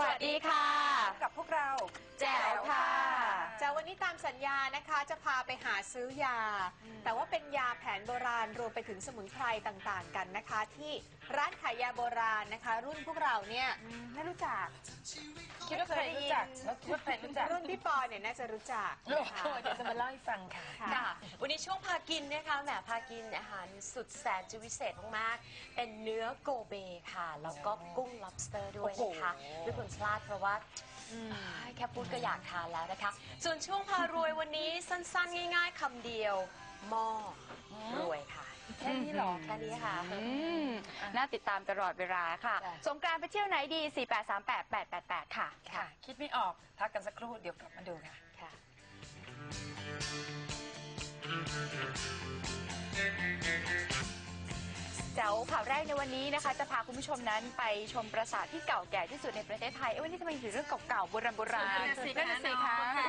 วัสดีค่ะ กับพวกเรา แจ๋วค่ะ จะวันนี้ตามสัญญานะคะจะพาไปหาซื้อยา แต่ว่าเป็นยาแผนโบราณรวมไปถึงสมุนไพรต่างๆ กันนะคะ ที่ร้านขายยาโบราณนะคะ รุ่นพวกเราเนี่ยไม่รู้จัก คิดว่าเคยได้ยินแล้วคิดว่าใครรู้จัก รุ่นพี่ปอเนี่ยน่าจะรู้จักโอ้นะคะ โหเดี๋ยวจะมาเล่าให้ฟังค่ะ ค่ะ ค่ะ วันนี้ช่วงพากินนะคะแหมพากินอาหารสุดแสนจะวิเศษมากๆ เป็นเนื้อโกเบค่ะ แล้วก็กุ้ง lobster ด้วยนะคะไม่ควรพลาดเพราะว่า แค่พูดก็อยากทานแล้วนะคะ ส่วนช่วงพารวยวันนี้สั้นๆ ง่าย ๆคำเดียวหม้อรวยค่ะ แค่นี้เหรอแค่นี้ค่ะอืมน่าติดตามตลอดเวลาค่ะจ้ะสงกรานต์ไปเที่ยวไหนดี 4838888 ค่ะ ค่ะ คิดไม่ออก พักกันสักครู่เดี๋ยวกลับมาดูค่ะค่ะ เจ้าข่าวแรกในวันนี้นะคะ จะพาคุณผู้ชมนั้นไปชมปราสาทที่เก่าแก่ที่สุดในประเทศไทย เอ้ยวันนี้ทำไมถึงเรื่องเก่าๆโบราณโบราณนั่นน่ะสินั่นน่ะสิคะคะ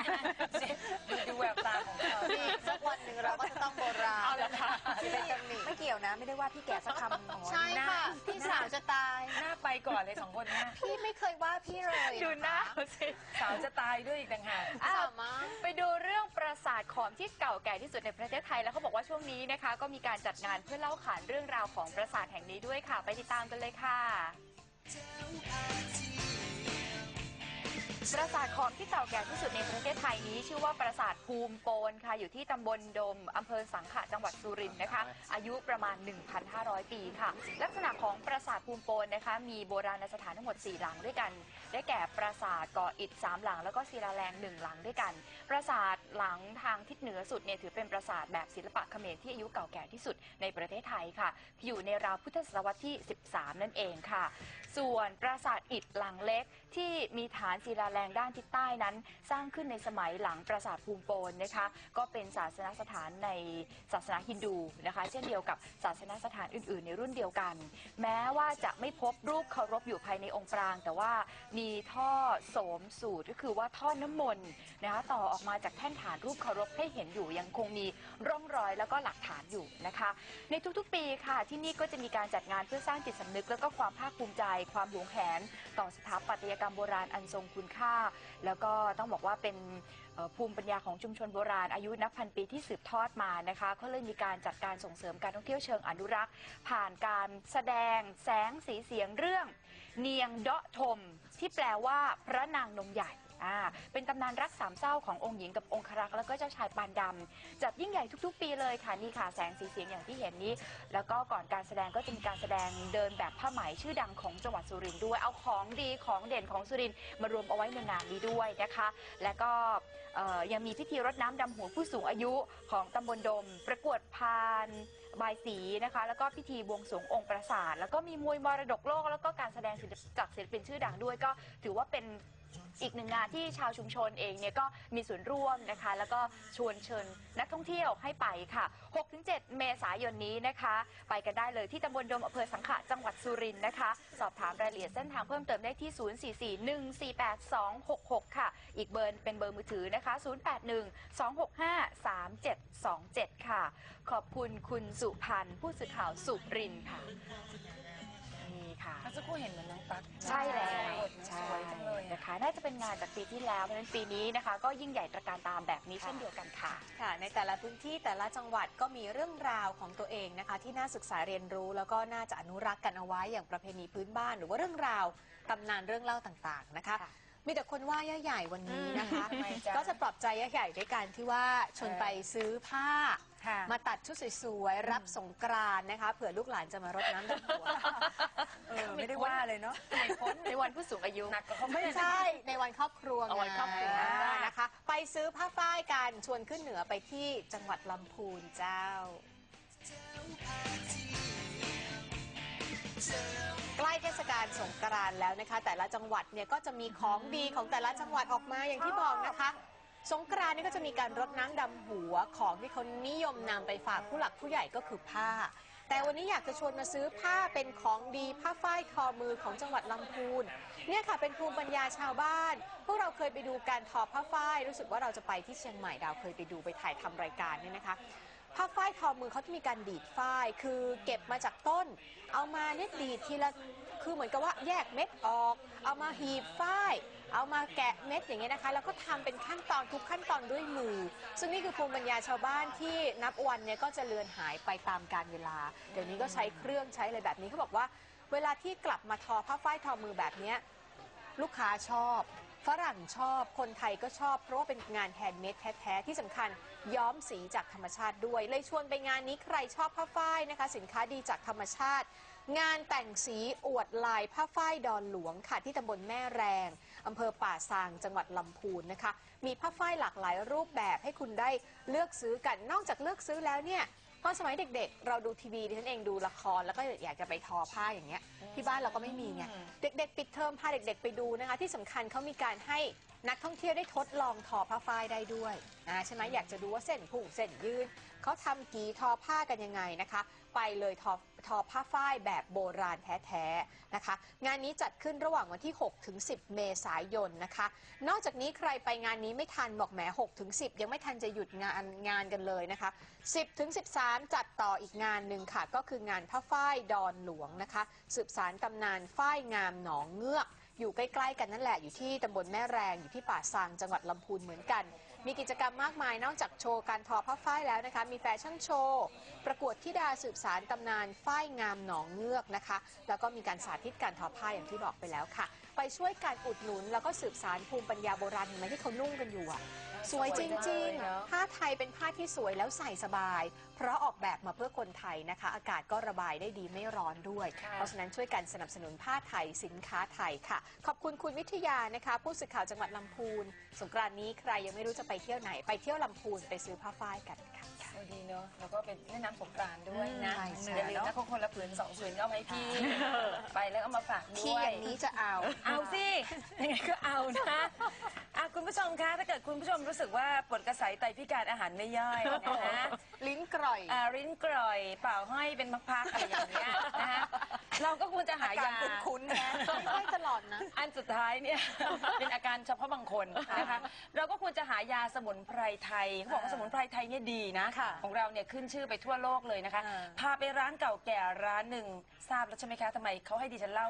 ดูดูแววตาของเขานี่สักวันหนึ่งเราก็จะต้องโบราณเอาละค่ะจะเป็นตำหนิไม่เกี่ยวนะ ไม่ได้ว่าพี่แก่สักคำใช่ค่ะพี่สาวจะตายหน้าไปก่อนเลยสองคนเนี้ยพี่ไม่เคยว่าพี่เลยดูหน้าเขาสิสาวจะตายด้วยอีกต่างหากสาวมั้งไปดูเรื่องปราสาทขอมที่เก่าแก่ที่สุดในประเทศไทยแล้วเขาบอกว่าช่วงนี้นะคะ ก็มีการจัดงานเพื่อเล่าขานเรื่องราวของปราสาทแห่งนี้ด้วยค่ะ ไปติดตามกันเลยค่ะ ปราสาทขอมที่เก่าแก่ที่สุดในประเทศไทยนี้ ชื่อว่าปราสาทภูมิโปนค่ะ อยู่ที่ตำบลดมอำเภอสังขะจังหวัดสุรินทร์นะคะ อายุประมาณ 1,500 ปีค่ะ ลักษณะของปราสาทภูมิโปนนะคะ มีโบราณสถานทั้งหมด 4 หลังด้วยกัน ได้แก่ปราสาทก่ออิฐ3หลัง แล้วก็ศิลาแรงหนึ่งหลังด้วยกัน ปราสาทหลังทางทิศเหนือสุดเนี่ยถือเป็นปราสาทแบบศิลปะเขมรที่อายุเก่าแก่ที่สุดในประเทศไทยค่ะ อยู่ในราวพุทธศตวรรษที่ 13 นั่นเองค่ะ ส่วนปราสาทอิฐหลังเล็กที่มีฐานศิลาแรงด้านทิศใต้นั้น สร้างขึ้นในสมัยหลังปราสาทภูมิโปนนะคะ ก็เป็นศาสนสถานในศาสนาฮินดูนะคะ เช่นเดียวกับศาสนสถานอื่น ๆ ในรุ่นเดียวกัน แม้ว่าจะไม่พบรูปเคารพอยู่ภายในองค์ปราง แต่ว่ามีท่อโสมสูตรก็คือว่าท่อน้ำมนต์นะคะต่อออกมาจากแท่นฐานรูปเคารพให้เห็นอยู่ยังคงมีร่องรอยแล้วก็หลักฐานอยู่นะคะ ในทุกๆ ปีค่ะ ที่นี่ก็จะมีการจัดงานเพื่อสร้างจิตสำนึก แล้วก็ความภาคภูมิใจ ความหวงแหนต่อสถาปัตยกรรมโบราณอันทรงคุณค่าแล้วก็ต้องบอกว่าเป็นภูมิปัญญาของชุมชนโบราณอายุนับพันปีที่สืบทอดมานะคะก็เลยมีการจัดการส่งเสริมการท่องเที่ยวเชิงอนุรักษ์ ผ่านการแสดงแสงสีเสียงเรื่อง เนียงเดาะทม ที่แปลว่าพระนางนมใหญ่ อ่าเป็นตำนานรักสามเศร้าขององค์หญิงกับองครักษ์แล้วก็เจ้าชายปานดำจัดยิ่งใหญ่ทุกๆ ปีเลยค่ะนี่ค่ะแสงสีเสียงอย่างที่เห็นนี้ แล้วก็ก่อนการแสดงก็จะมีการแสดงเดินแบบผ้าไหมชื่อดังของจังหวัดสุรินทร์ด้วยเอาของดีของเด่นของสุรินทร์มารวมเอาไว้ในงานนี้ด้วยนะคะ และก็เอ่อยังมีพิธีรดน้ำดำหัวผู้สูงอายุของตำบลดม ประกวดพานบายสีนะคะ แล้วก็พิธีบวงสรวงองค์ปราสาทแล้วก็มีมวยมรดกโลก แล้วก็การแสดงศิลปจากศิลปินชื่อดังด้วยก็ถือว่าเป็น อีกหนึ่งงานที่ชาวชุมชนเองเนี่ยก็มีส่วนร่วมนะคะ แล้วก็ชวนเชิญนักท่องเที่ยวให้ไปค่ะ 6-7 เมษายนนี้นะคะ ไปกันได้เลยที่ตำบลดมอำเภอสังขะจังหวัดสุรินทร์นะคะ สอบถามรายละเอียดเส้นทางเพิ่มเติมได้ที่ 044-148-266 ค่ะ อีกเบอร์เป็นเบอร์มือถือนะคะ 0812653727 ค่ะ ขอบคุณคุณสุพันธ์ผู้สื่อข่าวสุรินทร์ค่ะ ค่ะเมื่อสักครู่เห็นเหมือนน้องตั๊กใช่แล้วสวยจังเลยนะคะ น่าจะเป็นงานจากปีที่แล้วเพราะฉะนั้นปีนี้นะคะ ก็ยิ่งใหญ่ตระการตามแบบนี้เช่นเดียวกันค่ะ ค่ะ ในแต่ละพื้นที่แต่ละจังหวัดก็มีเรื่องราวของตัวเองนะคะ ที่น่าศึกษาเรียนรู้ แล้วก็น่าจะอนุรักษ์กันเอาไว้อย่างประเพณีพื้นบ้าน หรือว่าเรื่องราวตำนานเรื่องเล่าต่างๆนะคะค่ะมีแต่คนว่าย่าใหญ่วันนี้นะคะอืมทำไมจ๊ะก็จะปลอบใจย่าใหญ่ด้วยการที่ว่าชวนไปซื้อผ้าค่ะมาตัดชุดสวยๆ รับสงกรานต์นะคะ เผื่อลูกหลานจะมารดน้ำดำหัวเออ ไม่ได้ว่าเลยเนาะ ในพ้นในวันผู้สูงอายุ หนักกว่าเขาไม่ไม่ใช่ใช่ในวันครอบครัวเอาวันครอบครัว ไงนะคะ ไปซื้อผ้าฝ้ายกันชวนขึ้นเหนือไปที่จังหวัดลำพูนเจ้า ใกล้เทศกาลสงกรานต์แล้วนะคะ แต่ละจังหวัดเนี่ยก็จะมีของดีของแต่ละจังหวัดออกมาอย่างที่บอกนะคะ สงกรานต์นี่ก็จะมีการรดน้ำดำหัวของที่เขานิยมนำไปฝากผู้หลักผู้ใหญ่ก็คือผ้า แต่วันนี้อยากจะชวนมาซื้อผ้าเป็นของดีผ้าฝ้ายทอมือของจังหวัดลำพูนเนี่ยค่ะเป็นภูมิปัญญาชาวบ้าน พวกเราเคยไปดูการทอผ้าฝ้ายรู้สึกว่าเราจะไปที่เชียงใหม่ดาวเคยไปดูไปถ่ายทำรายการเนี่ยนะคะผ้าฝ้ายทอมือเขาจะมีการดีดฝ้าย คือเก็บมาจากต้น เอามาเนี่ยดีดทีละ คือเหมือนกับว่าแยกเม็ดออก เอามาหีบฝ้าย เอามาแกะเม็ดอย่างเงี้ยนะคะ แล้วก็ทำเป็นขั้นตอนทุกขั้นตอนด้วยมือ ซึ่งนี่คือภูมิปัญญาชาวบ้านที่นับวันเนี่ยก็จะเลือนหายไปตามกาลเวลา เดี๋ยวนี้ก็ใช้เครื่องใช้อะไรแบบนี้เขาบอกว่า เวลาที่กลับมาทอผ้าฝ้ายทอมือแบบเนี้ย ลูกค้าชอบ ฝรั่งชอบ คนไทยก็ชอบ เพราะว่าเป็นงานแฮนด์เมดแท้ ๆ ที่สำคัญย้อมสีจากธรรมชาติด้วย เลยชวนไปงานนี้ใครชอบผ้าฝ้ายนะคะ สินค้าดีจากธรรมชาติ งานแต่งสีอวดลายผ้าฝ้ายดอนหลวงค่ะที่ตำบลแม่แรง อำเภอป่าซางจังหวัดลำพูนนะคะ มีผ้าฝ้ายหลากหลายรูปแบบให้คุณได้เลือกซื้อกัน นอกจากเลือกซื้อแล้วเนี่ยตอนสมัยเด็กๆ เราดูทีวีดิฉันเองดูละครแล้วก็อยากจะไปทอผ้าอย่างเงี้ยที่บ้านเราก็ไม่มีไงเด็กๆ ปิดเทอมพาเด็กๆ ไปดูนะคะ ที่สำคัญเขามีการให้นักท่องเที่ยวได้ทดลองทอผ้าฝ้ายได้ด้วยอ่าใช่ไหมอยากจะดูว่าเส้นผุเส้นยืนเขาทำกี่ทอผ้ากันยังไงนะคะ ไปเลยทอทอผ้าฝ้ายแบบโบราณแท้ๆนะคะ งานนี้จัดขึ้นระหว่างวันที่ 6 ถึง 10 เมษายนนะคะ นอกจากนี้ใครไปงานนี้ไม่ทันบอกแหม6ถึง 10 ยังไม่ทันจะหยุดงานงานกันเลยนะคะ 10 ถึง 13 จัดต่ออีกงานหนึ่งค่ะ ก็คืองานผ้าฝ้ายดอนหลวงนะคะ สืบสารตำนานฝ้ายงามหนองเงือกอยู่ใกล้ ๆ กันนั่นแหละอยู่ที่ตำบลแม่แรงอยู่ที่ป่าซางจังหวัดลำพูนเหมือนกัน มีกิจกรรมมากมายนอกจากโชว์การทอผ้าฝ้ายแล้วนะคะ มีแฟชั่นโชว์ ประกวดธิดาสืบสารตำนานฝ้ายงามหนองเงือกนะคะ แล้วก็มีการสาธิตการทอผ้าอย่างที่บอกไปแล้วค่ะ ไปช่วยการอุดหนุนแล้วก็สืบสารภูมิปัญญาโบราณเห็นไหมที่เขานุ่งกันอยู่อะ สวยจริง ๆ ผ้าไทยเป็นผ้าที่สวยแล้วใส่สบาย เพราะออกแบบมาเพื่อคนไทยนะคะ อากาศก็ระบายได้ดีไม่ร้อนด้วยค่ะเพราะฉะนั้นช่วยกันสนับสนุนผ้าไทยสินค้าไทยค่ะ ขอบคุณคุณวิทยานะคะ ผู้สื่อข่าวจังหวัดลำพูน สงกรานต์นี้ใครยังไม่รู้จะไปเที่ยวไหน ไปเที่ยวลำพูนไปซื้อผ้าฝ้ายกันค่ะเออดีเนาะแล้วก็เป็นแม่น้ำสงกรานต์ด้วยนะใช่ใช่อย่าลืมนะเขาคนละผืนสองผืนก็เอามาให้พี่ ไปแล้วเอามาฝากด้ที่วอยย่างนี้จะเอา เอาสิ ยังไงก็เอานะอะ คุณผู้ชมคะถ้าเกิดคุณผู้ชมรู้สึกว่าปวดกระสายไตพิการอาหารไม่ย่อยนะฮะลิ้นกร่อย อ่าริ้นกร่อยเปล่าห้อยเป็นพักๆอะไรอย่างเงี้ยนะฮะเราก็ควรจะหายาคุ้นๆนะไม่ค่อยตลอดนะ อันสุดท้ายเนี่ย เป็นอาการเฉพาะบางคนนะคะเราก็ควรจะหายาสมุนไพรไทยเขาบอกว่าสมุนไพรไทยเนี่ยดีนะ ค่ะของเราเนี่ยขึ้นชื่อไปทั่วโลกเลยนะคะ อ่า พาไปร้านเก่าแก่ร้านหนึ่งทราบแล้วใช่ไหมคะทำไมเขาให้ดิฉันเล่า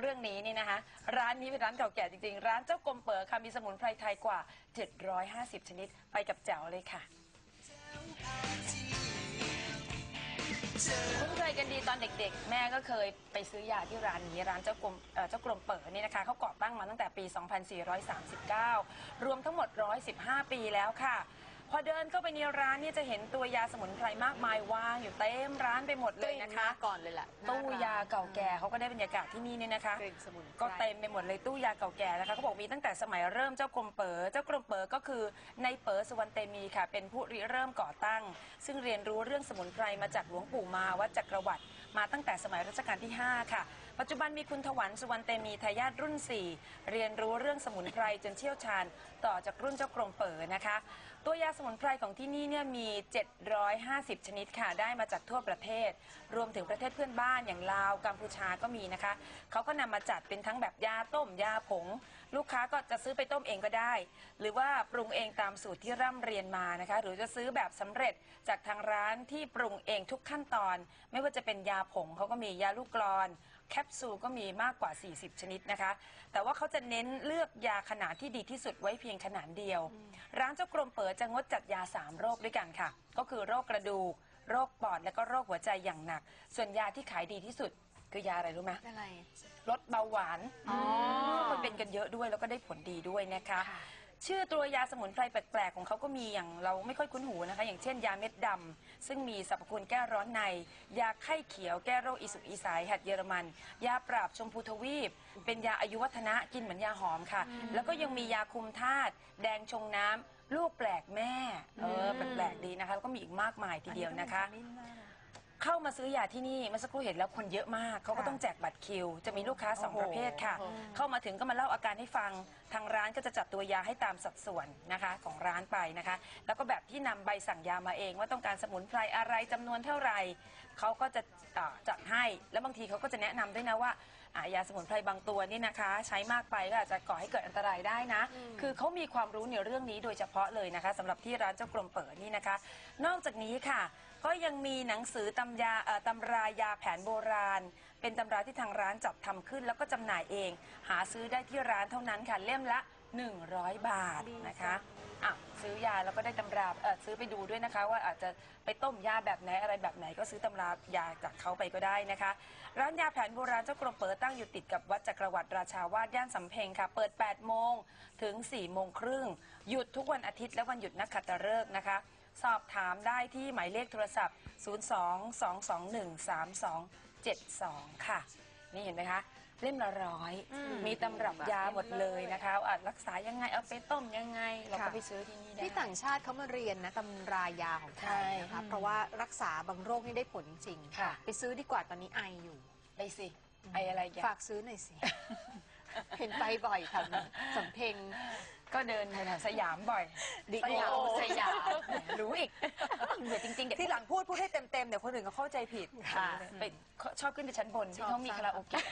เรื่องนี้นี่นะคะ ร้านนี้เป็นร้านเก่าแก่จริง ๆ ร้านเจ้ากรมเป๋อค่ะมีสมุนไพรไทยกว่า 750 ชนิด ไปกับแจ๋วเลยค่ะ คุ้นเคยกันดีตอนเด็กๆ แม่ก็เคยไปซื้อยาที่ร้านนี้ ร้านเจ้ากรมเอ่อเจ้ากรมเปิดนี่นะคะเขาก่อตั้งมาตั้งแต่ปี 2439 รวมทั้งหมด 115 ปีแล้วค่ะ พอเดินเข้าไปในร้านเนี่ยจะเห็นตัวยาสมุนไพรมากมายวางอยู่เต็มร้านไปหมดเลยนะคะ ก่อนเลยแหละตู้ยาเก่าแก่เขาก็ได้บรรยากาศที่นี่เนี่ยนะคะ กลิ่นสมุนไพร ก็เต็มไปหมดเลยตู้ยาเก่าแก่นะคะเขาบอกมีตั้งแต่สมัยเริ่มเจ้ากรมเป๋อเจ้ากรมเป๋อก็คือในเป๋อสุวรรณเตมีค่ะ เป็นผู้ริเริ่มก่อตั้ง ซึ่งเรียนรู้เรื่องสมุนไพรมาจากหลวงปู่มาวัดจักรวรรดิมาตั้งแต่สมัยรัชกาลที่ 5 ค่ะ ปัจจุบันมีคุณถวันสุวรรณเตมีทายาทรุ่น 4 เรียนรู้เรื่องสมุนไพรจนเชี่ยวชาญต่อจากรุ่นเจ้ากรมเป๋อนะคะ ตัวยาสมุนไพรของที่นี่เนี่ยมี 750 ชนิดค่ะได้มาจากทั่วประเทศ รวมถึงประเทศเพื่อนบ้านอย่างลาวกัมพูชาก็มีนะคะเขาก็นำมาจัดเป็นทั้งแบบยาต้มยาผง ลูกค้าก็จะซื้อไปต้มเองก็ได้ หรือว่าปรุงเองตามสูตรที่ร่ำเรียนมานะคะ หรือจะซื้อแบบสำเร็จจากทางร้านที่ปรุงเองทุกขั้นตอน ไม่ว่าจะเป็นยาผงเขาก็มียาลูกกรอน แคปซูลก็มีมากกว่า 40 ชนิดนะคะ แต่ว่าเขาจะเน้นเลือกยาขนาดที่ดีที่สุดไว้เพียงขนาดเดียว ร้านเจ้ากรมเปิดจะงดจัดยา 3 โรคด้วยกันค่ะ ก็คือโรคกระดูก โรคปอดและก็โรคหัวใจอย่างหนัก ส่วนยาที่ขายดีที่สุด คือยาอะไรรู้ไหมอะไร ลดเบาหวานอ๋อคนเป็นกันเยอะด้วยแล้วก็ได้ผลดีด้วยนะคะ ชื่อตัวยาสมุนไพรแปลกๆของเขาก็มีอย่างเราไม่ค่อยคุ้นหูนะคะ อย่างเช่นยาเม็ดดำซึ่งมีสรรพคุณแก้ร้อนใน ยาไข้เขียวแก้โรคอีสุกอีสายหัดเยอรมัน ยาปราบชมพูทวีป เป็นยาอายุวัฒนะกินเหมือนยาหอมค่ะ แล้วก็ยังมียาคุมธาตุแดงชงน้ำลูกแปลกแม่เออแปลกๆดีนะคะแล้วก็มีอีกมากมายทีเดียวนะคะเข้ามาซื้อยาที่นี่เมื่อสักครู่เห็นแล้วคนเยอะมาก เขาก็ค่ะต้องแจกบัตรคิว จะมีลูกค้าสองโอ้โหประเภทค่ะ เข้ามาถึงก็มาเล่าอาการให้ฟัง ทางร้านก็จะจัดตัวยาให้ตามสัดส่วนนะคะของร้านไปนะคะ แล้วก็แบบที่นำใบสั่งยามาเอง ว่าต้องการสมุนไพรอะไรจำนวนเท่าไหร่เขาก็จะอ่าจัดให้ แล้วบางทีเขาก็จะแนะนำด้วยนะว่าอ่ายาสมุนไพรบางตัวนี่นะคะ ใช้มากไปก็อาจจะก่อให้เกิดอันตรายได้นะ คือเขามีความรู้ในเรื่องนี้โดยเฉพาะเลยนะคะสำหรับที่ร้านเจ้ากรมเปิดนี่นะคะ นอกจากนี้ค่ะ ก็ยังมีหนังสือตำยาเอ่อตำรายาแผนโบราณ เป็นตำราที่ทางร้านจัดทำขึ้น แล้วก็จำหน่ายเอง หาซื้อได้ที่ร้านเท่านั้นค่ะเล่มละ 100 บาทนะคะอะซื้อยาแล้วก็ได้ตำราเอ่อซื้อไปดูด้วยนะคะ ว่าอาจจะไปต้มยาแบบไหนอะไรแบบไหนก็ซื้อตำรายาจากเขาไปก็ได้นะคะ ร้านยาแผนโบราณเจ้ากรมเปิดตั้งอยู่ติดกับวัดจักรวรรดิราชาวาสย่านสำเพ็งค่ะ เปิด 8 โมงถึง 4 โมงครึ่ง หยุดทุกวันอาทิตย์และวันหยุดนักขัตฤกษ์นะคะ สอบถามได้ที่หมายเลขโทรศัพท์ 02-221-3272 ค่ะ นี่เห็นไหมคะ เล่มละร้อย มีตำรับยาหมดเลยนะคะอาจรักษายังไงเอาไปต้มยังไง เราก็ค่ะ ไปซื้อที่นี่ได้ ที่ต่างชาติเขามาเรียนนะตำรายาของไทยนะใช่คะเพราะว่ารักษาบางโรคนี่ได้ผลจริงค่ะ ไปซื้อดีกว่าตอนนี้ไออยู่ ไปสิไออะไรแกฝากซื้อหน่อยสิ เห็นไปบ่อยค่ะสำเพ็ง ก็เดินแถวๆสยามบ่อยสยามสยามรู้อีกเดี๋ยวจริงๆเดี๋ยวที่หลังพูดพูดให้เต็มๆเดี๋ยวคนอื่นก็เข้าใจผิดค่ะไปชอบขึ้นไปชั้นบนที่เขามีคาราโอเกะ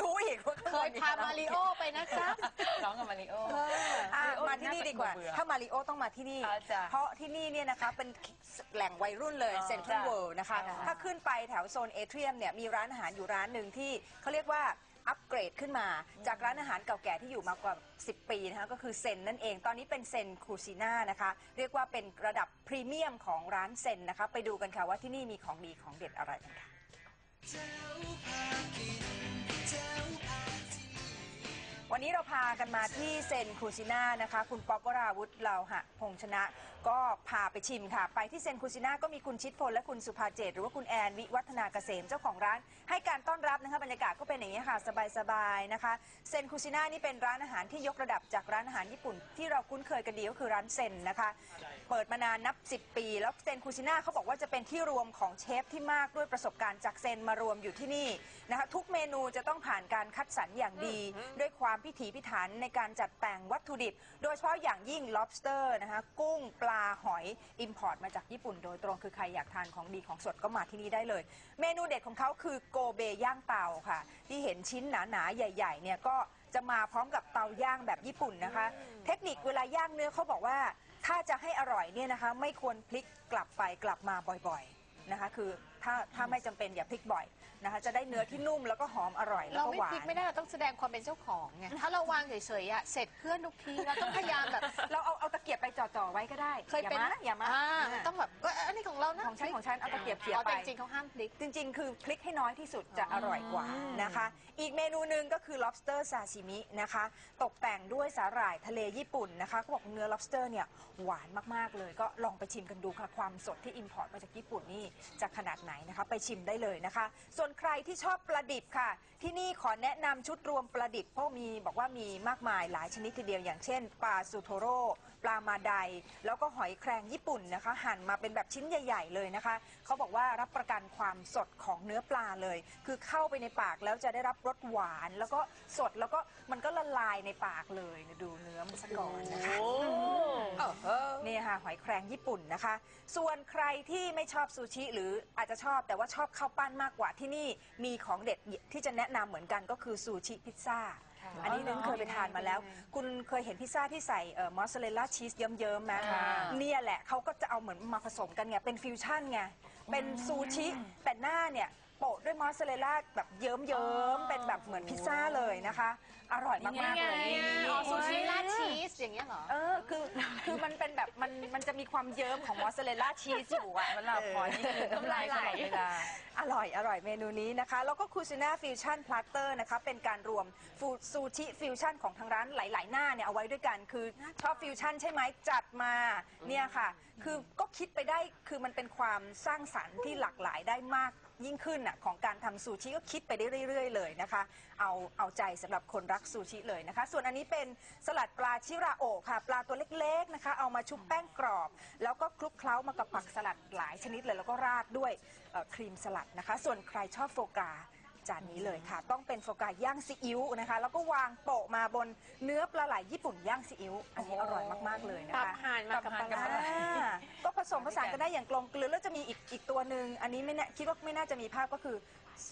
รู้อีกว่าเคยพามาริโอไปนะครับร้องกับมาริโออะมาริโอมาที่นี่ดีกว่าน่าเบื่อถ้ามาริโอต้องมาที่นี่อ่าจ้ะเพราะที่นี่เนี่ยนะคะเป็นแหล่งวัยรุ่นเลยอ๋อเซ็นทรัลจ้ะเวิลด์นะคะอ่าถ้าขึ้นไปแถวโซนเอเทียมเนี่ยมีร้านอาหารอยู่ร้านหนึ่งที่เขาเรียกว่า อัปเกรดขึ้นมา จากร้านอาหารเก่าแก่ที่อยู่มากว่า 10 ปีนะคะก็คือเซนนั่นเอง ตอนนี้เป็นเซนคูซิน่านะคะ เรียกว่าเป็นระดับพรีเมียมของร้านเซนนะคะ ไปดูกันค่ะว่าที่นี่มีของดีของเด็ดอะไรกันค่ะ วันนี้เราพากันมาที่เซนคูซิน่านะคะ คุณป๊อปวราวุฒิเราหะพงชนะ ก็พาไปชิมค่ะ ไปที่เซนคูซิน่าก็มีคุณชิดพลและคุณสุภาเจตหรือว่าคุณแอนวิวัฒนาเกษมเจ้าของร้าน ให้การต้อนรับนะคะบรรยากาศก็เป็นอย่างนี้ค่ะ สบายๆนะคะเซนคูซิน่านี่เป็นร้านอาหารที่ยกระดับจากร้านอาหารญี่ปุ่น ที่เราคุ้นเคยกันดีก็คือร้านเซนนะคะ เปิดมานานนับ 10 ปี แล้วเซนคูซิน่าเขาบอกว่าจะเป็นที่รวมของเชฟที่มากด้วยประสบการณ์จากเซนมารวมอยู่ที่นี่นะคะทุกเมนูจะต้องผ่านการคัดสรรอย่างดี ด้วยความพิถีพิถันในการจัดแต่งวัตถุดิบ โดยเฉพาะอย่างยิ่ง lobster นะคะกุ้งปลาหอย อิมพอร์ตมาจากญี่ปุ่นโดยตรงคือใครอยากทานของดีของสดก็มาที่นี่ได้เลย เมนูเด็ดของเขาคือโกเบย่างเตาค่ะ ที่เห็นชิ้นหนาๆใหญ่ๆเนี่ยก็ จะมาพร้อมกับเตาย่างแบบญี่ปุ่นนะคะ เทคนิคเวลาย่างเนื้อเขาบอกว่า ถ้าจะให้อร่อยเนี่ยนะคะ ไม่ควรพลิกกลับไปกลับมาบ่อยๆนะคะ คือถ้าถ้าไม่จำเป็นอย่าพลิกบ่อย นะคะ จะได้เนื้อที่นุ่มแล้วก็หอมอร่อยแล้วเราก็ไม่หวาพลิกน ไม่ได้เราต้องแสดงความเป็นเจ้าของไงถ้าเราวางเฉยๆอะเสร็จเพื่อนทุกทีเราต้องพยายามแบบ เราเอาเอาตะเกียบไปจ่อๆไว้ก็ได้เคยเป็นอย่ามาอย่ามาอ่าอ่าต้องแบบเอ้ยอันนี้ของเรานะของฉันของฉันเอาตะเกียบเขี่ยอ๋อไป แต่จริงๆเขาห้ามพลิก จริง ๆ คือพลิกให้น้อยที่สุดจะอร่อยกว่านะคะ อีกเมนูหนึ่งก็คือ lobster sashimi นะคะ ตกแต่งด้วยสาหร่ายทะเลญี่ปุ่นนะคะเขาบอกเนื้อ lobster เนี่ยหวานมาก ๆ เลย ก็ลองไปชิมกันดูค่ะ ความสดที่ import มาจากญี่ปุ่นนี่จะขนาดไหนนะคะ ไปชิมได้เลยนะคะ ส่วนใครที่ชอบปลาดิบค่ะ ที่นี่ขอแนะนำชุดรวมปลาดิบเพราะมีบอกว่ามีมากมายหลายชนิดทีเดียวอย่างเช่นปลาซูโทโร่ปลามาไดแล้วก็หอยแครงญี่ปุ่นนะคะ หั่นมาเป็นแบบชิ้นใหญ่ ๆ เลยนะคะ เขาบอกว่ารับประกันความสดของเนื้อปลาเลย คือเข้าไปในปากแล้วจะได้รับรสหวาน แล้วก็สดแล้วก็มันก็ละลายในปากเลยดูเนื้อมันสะก่อนนะคะ นี่ค่ะหอยแครงญี่ปุ่นนะคะ ส่วนใครที่ไม่ชอบซูชิหรืออาจจะชอบแต่ว่าชอบข้าวปั้นมากกว่าที่นี่มีของเด็ดที่จะแนะนำเหมือนกันก็คือซูชิพิซซ่าอันนี้นึงเคยไปทานมาแล้ว คุณเคยเห็นพิซซ่าที่ใส่มอสซาเรลล่าชีสเยิ้มๆไหมค่ะ เนี่ยแหละเขาก็จะเอาเหมือนมาผสมกันไงเป็นฟิวชั่นไงเป็นซูชิแต่หน้าเนี่ย โปะด้วยมอสซาเรลล่าแบบเยิ้มๆเป็นแบบเหมือนพิซซ่าเลยนะคะ อร่อยมากๆเลยนี่ไงอ๋อซูชิราดชีสอย่างเงี้ยเหรอ เออคือคือมันเป็นแบบมันมันจะมีความเยิ้มของมอสซาเรลล่าชีสอยู่อะมันหลับพอนี่คือน้ำลายตลอดเวลา อร่อย อร่อยเมนูนี้นะคะ แล้วก็คูซิน่าฟิวชั่นพลาสเตอร์นะคะ เป็นการรวมฟูซูชิฟิวชั่นของทางร้านหลาย ๆ หน้าเนี่ยเอาไว้ด้วยกัน คือชอบฟิวชั่นใช่ไหมจัดมาเนี่ยค่ะ คือก็คิดไปได้คือมันเป็นความสร้างสรรค์ที่หลากหลายได้มาก ยิ่งขึ้นน่ะของการทำซูชิก็คิดไปได้เรื่อย ๆ เลยนะคะ เอาเอาใจสำหรับคนรักซูชิเลยนะคะ ส่วนอันนี้เป็นสลัดปลาชิราโอะค่ะ ปลาตัวเล็กๆนะคะ เอามาชุบแป้งกรอบ แล้วก็คลุกเคล้ามากับผักสลัดหลายชนิดเลยแล้วก็ราดด้วยเอ่อครีมสลัดนะคะ ส่วนใครชอบโฟกา จานนี้เลยค่ะ ต้องเป็นโฟกาย่างซีอิ๊วนะคะ แล้วก็วางโปะมาบนเนื้อปลาไหลญี่ปุ่นย่างซีอิ๊วอันนี้อร่อยมากๆเลยนะตับคะห่านมากับปลาตับห่านกับปลาไหลร้าอ่าก็ผสมผสานกันได้อย่างกลมกลืนแล้วจะมีอีกอีกตัวหนึ่งอันนี้ไม่แน่คิดว่าไม่น่าจะมีภาพก็คือ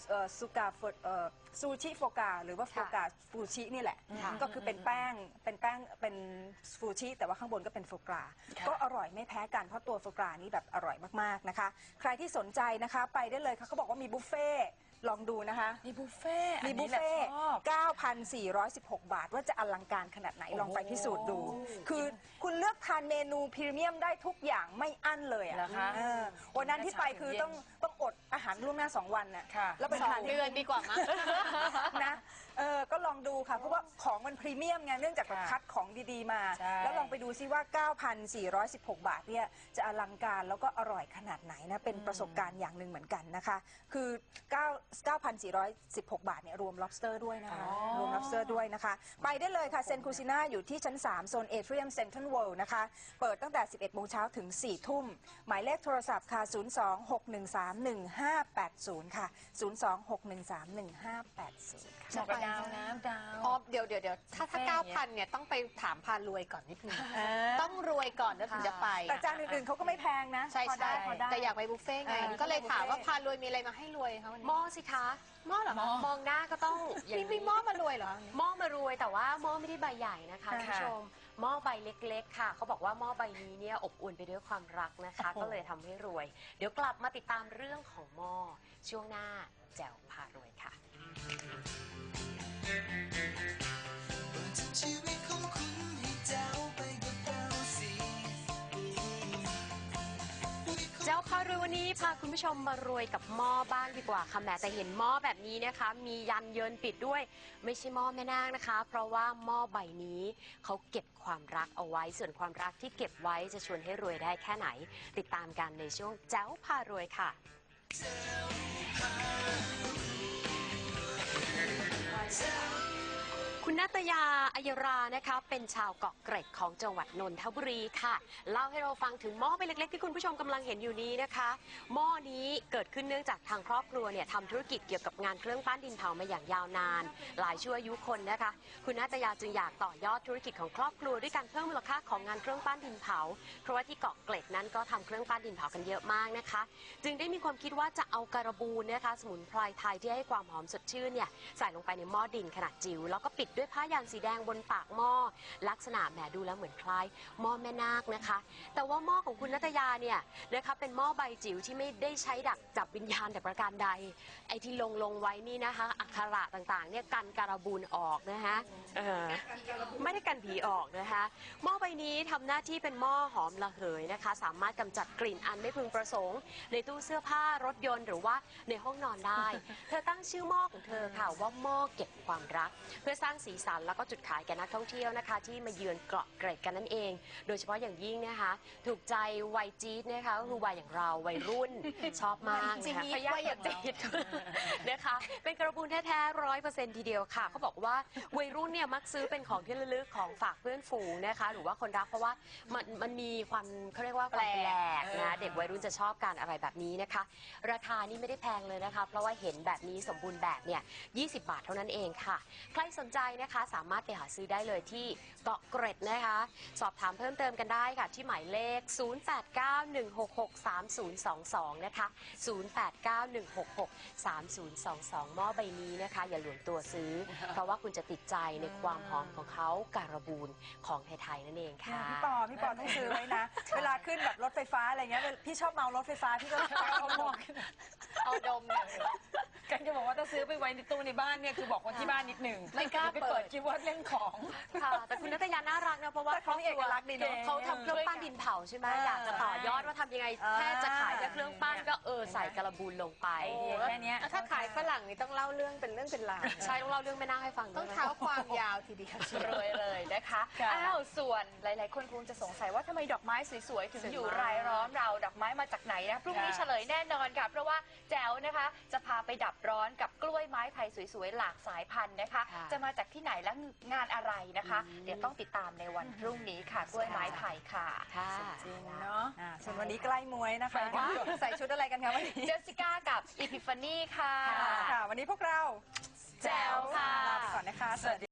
เอ่อซูกาโฟเอ่อซูชิโฟกาหรือว่าโฟกาฟูชินี่แหละก็คือเป็นแป้งเป็นแป้งเป็นฟูชิแต่ว่าข้างบนก็เป็นโฟกราค่ะ ก็อร่อยไม่แพ้กันเพราะตัวโฟกรานี่แบบอร่อยมากๆนะคะ ใครที่สนใจนะคะไปได้เลยค่ะเขาบอกว่ามีบุฟเฟ่ต์ ลองดูนะคะ มีบุฟเฟ่ต์อัมีนบุนี้ฟแหละเฟ่ชอบ 9,416 บาท ว่าจะอลังการขนาดไหน ลองไปพิสูจน์ดูคือคุณเลือกทานเมนูพรีเมียมได้ทุกอย่างไม่อั้นเลยอะเหรอคะเออวันนั้นที่ไปคือต้องต้องอดอาหารล่วงหน้า 2 วันน่ะค่ะ แล้วไปสอทางนเดือนดีกว่ามั้ง นะเออก็ลอง ดูค่ะ เพราะว่าของมันพรีเมียมไงเนื่องจากเราค่ะคัดของดีๆมา ใช่ แล้วลองไปดูซิว่า 9,416 บาทเนี่ยจะอลังการแล้วก็อร่อยขนาดไหนนะ เป็นประสบการณ์อย่างหนึ่งเหมือนกันนะคะ คือ 9 9,416 บาทเนี่ยรวม lobster ด้วยนะคะอ๋อรวม lobster ด้วยนะคะ ไปได้เลยค่ะเซนคูซิน่าอยู่ที่ชั้น 3 โซนเอเทรียมเซ็นทรัลเวิลด์นะคะ เปิดตั้งแต่ 11โมงเช้าถึง 4 ทุ่ม หมายเลขโทรศัพท์ค่ะ 026131580 ค่ะ 026131580 ค่ะบอกกับดาวนะดาวอ๋อเดี๋ยวเดี๋ยวเดี๋ยวถ้าถ้าบุฟเฟ่ต์เก้าเนี่พันยเนี่ยต้องไปถามพารวยก่อนนิดนึงเออต้องรวยก่อนแล้วถึงจะไปแต่จานอื่นๆเขาก็ไม่แพงนะใช่พอได้ใช่พอได้ แต่อยากไปบุฟเฟ่ต์ไงเออ ก็เลยถามว่าบุฟเฟ่ต์พารวยมีอะไรมาให้รวยคะวันหม้นี้อสิคะหม้อเหรอคะมองหน้าก็ต้องอย่างมีนี้ มีหม้อมารวยเหรอหม้อมารวยแต่ว่าหม้อไม่ได้ใบใหญ่นะคะค่ะคุณผู้ชมหม้อใบเล็ก ๆ ค่ะเขาบอกว่าหม้อใบนี้เนี่ยอบอุ่นไปด้วยความรักนะคะ โอ้โห ก็เลยทำให้รวย เดี๋ยวกลับมาติดตามเรื่องของหม้อช่วงหน้าแจ๋วพารวยค่ะ ชีวิตของคุณให้แจ๋วไปกับเราสิเจ้าพารวยวันนี้พาคุณผู้ชมมารวยกับหม้อบ้างดีกว่าค่ะแหม้แต่เห็นหม้อแบบนี้นะคะ มียันเยินปิดด้วย ไม่ใช่หม้อแม่นางนะคะ เพราะว่าหม้อใบนี้เขาเก็บความรักเอาไว้ ส่วนความรักที่เก็บไว้จะชวนให้รวยได้แค่ไหน ติดตามกันในช่วงเจ้าพารวยค่ะ Thanks. คุณนาตยาอัยรานะคะ เป็นชาวเกาะเกร็ดของจังหวัดนนทบุรีค่ะ เล่าให้เราฟังถึงหม้อใบเล็กๆ ที่คุณผู้ชมกำลังเห็นอยู่นี้นะคะ หม้อนี้เกิดขึ้นเนื่องจากทางครอบครัวเนี่ยทำธุรกิจเกี่ยวกับงานเครื่องปั้นดินเผามาอย่างยาวนาน หลายชั่วอายุคนนะคะ คุณนาตยาจึงอยากต่อยอดธุรกิจของครอบครัวด้วยการเพิ่มมูลค่าของงานเครื่องปั้นดินเผา เพราะว่าที่เกาะเกร็ดนั้นก็ทำเครื่องปั้นดินเผากันเยอะมากนะคะ จึงได้มีความคิดว่าจะเอาการบูนนะคะสมุนไพรไทยที่ให้ความหอมสดชื่นเนี่ยใส่ลงไปในหม้อดินขนาดจิ๋วแล้วก็ปิดด้วยผ้ายันสีแดงบนปากหม้อ ลักษณะแหมดูแล้วเหมือนคล้ายหม้อแม่นาคนะคะ แต่ว่าหม้อของคุณนัตยาเนี่ยนะคะเป็นหม้อใบจิ๋วที่ไม่ได้ใช้ดักจับวิญญาณแต่ประการใด ไอ้ที่ลงลงไว้นี่นะคะอักขระต่างๆเนี่ยกันการบูนออกนะคะเออไม่ได้กันผีออกนะคะหม้อใบนี้ทำหน้าที่เป็นหม้อหอมระเหยนะคะ สามารถกำจัดกลิ่นอันไม่พึงประสงค์ ในตู้เสื้อผ้ารถยนต์หรือว่าในห้องนอนได้ เธอตั้งชื่อหม้อของเธอค่ะว่าหม้อเก็บความรัก เพื่อสร้างสีสันแล้วก็จุดขายแก่นักท่องเที่ยวนะคะ ที่มาเยือนเกาะเกร็ดกันนั่นเอง โดยเฉพาะอย่างยิ่งนะคะ ถูกใจวัยจี๊ดนะคะก็คือวัยอย่างเราวัยรุ่นชอบมากนะคะจี๊ดวัยอย่างเราจี๊ดนะคะ เป็นกระปุนแท้ๆร้อยเปอร์เซ็นต์ทีเดียวค่ะเขาบอกว่าวัยรุ่นเนี่ยมักซื้อเป็นของที่ระลึกของฝากเพื่อนฝูงนะคะ หรือว่าคนรักเพราะว่ามันมันมีความเขาเรียกว่าความแปลกนะเด็กวัยรุ่นจะชอบการอะไรแบบนี้นะคะ ราคานี่ไม่ได้แพงเลยนะคะ เพราะว่าเห็นแบบนี้สมบูรณ์แบบเนี่ย20 บาทเท่านั้นเองค่ะ ใครสนใจนะคะ สามารถไปหาซื้อได้เลยที่เกาะเกร็ดนะคะ สอบถามเพิ่มเติมกันได้ค่ะ ที่หมายเลข 0891663022 นะคะ 0891663022 หม้อใบนี้นะคะ อย่าหลวมตัวซื้อ เพราะว่าคุณจะติดใจในความหอมของเขาการบูนของไทยๆนั่นเองค่ะ พี่ปอพี่ปอต้องซื้อไว้นะ เวลาขึ้นแบบรถไฟฟ้าอะไรเงี้ยพี่ชอบเมารถไฟฟ้าพี่ก็เอาหมวกเอาดมเนี่ยใกล้งจะบอกว่าถ้าซื้อไปไว้ในตู้ในบ้านเนี่ยคือบอกคนที่บ้านนิดหนึ่งไม่กล้าไปเปิเปิดดคิดว่าเล่นของ ค่ะ แต่คุณนัตยาน่ารักนะเพราะว่าแต่เขามีเอกลักษณ์ดีเนอะเขาทำเครื่องปั้นดินเผาใช่ไหมเออออยากจะต่อยอดว่าทำยังไงเออ แค่จะขายแค่เครื่องปั้นก็เออใส่กระบูนลงไปไอเดียแค่เนี้ย ถ้าขายฝรั่งนี่ต้องเล่าเรื่องเป็นเรื่องเป็นราวใช่ต้องเล่าเรื่องแม่นาคให้ฟังต้องด้วยนะเท้าความยาวทีเดียวเชียวเลยเลยนะคะ ค่ะ อ้าว ส่วนหลาย ๆ คนคงจะสงสัยว่าทำไมดอกไม้สวย ๆ ถึงอยู่รายล้อมเรา ดอกไม้มาจากไหนนะ พรุ่งนี้เฉลยแน่นอนค่ะ เพราะว่าแจ๋วนะคะ จะพาไปดับร้อนกับกล้วยไม้ไทยสวย ๆ หลากสายพันธุ์นะคะ ค่ะ จะมาจากที่ไหนและงานอะไรนะคะ เดี๋ยวต้องติดตามในวันพรุ่งนี้ค่ะกล้วยไม้ไทยค่ะ ค่ะ จริงเนาะอ่าส่วนวันนี้ใกล้มวยนะคะไปค่ะใส่ชุดอะไรกันคะวันนี้เจสสิก้ากับอีพิฟานี่ค่ะ ค่ะ วันนี้พวกเราแจ๋วค่ะ ลาไปก่อนนะคะสวัสดี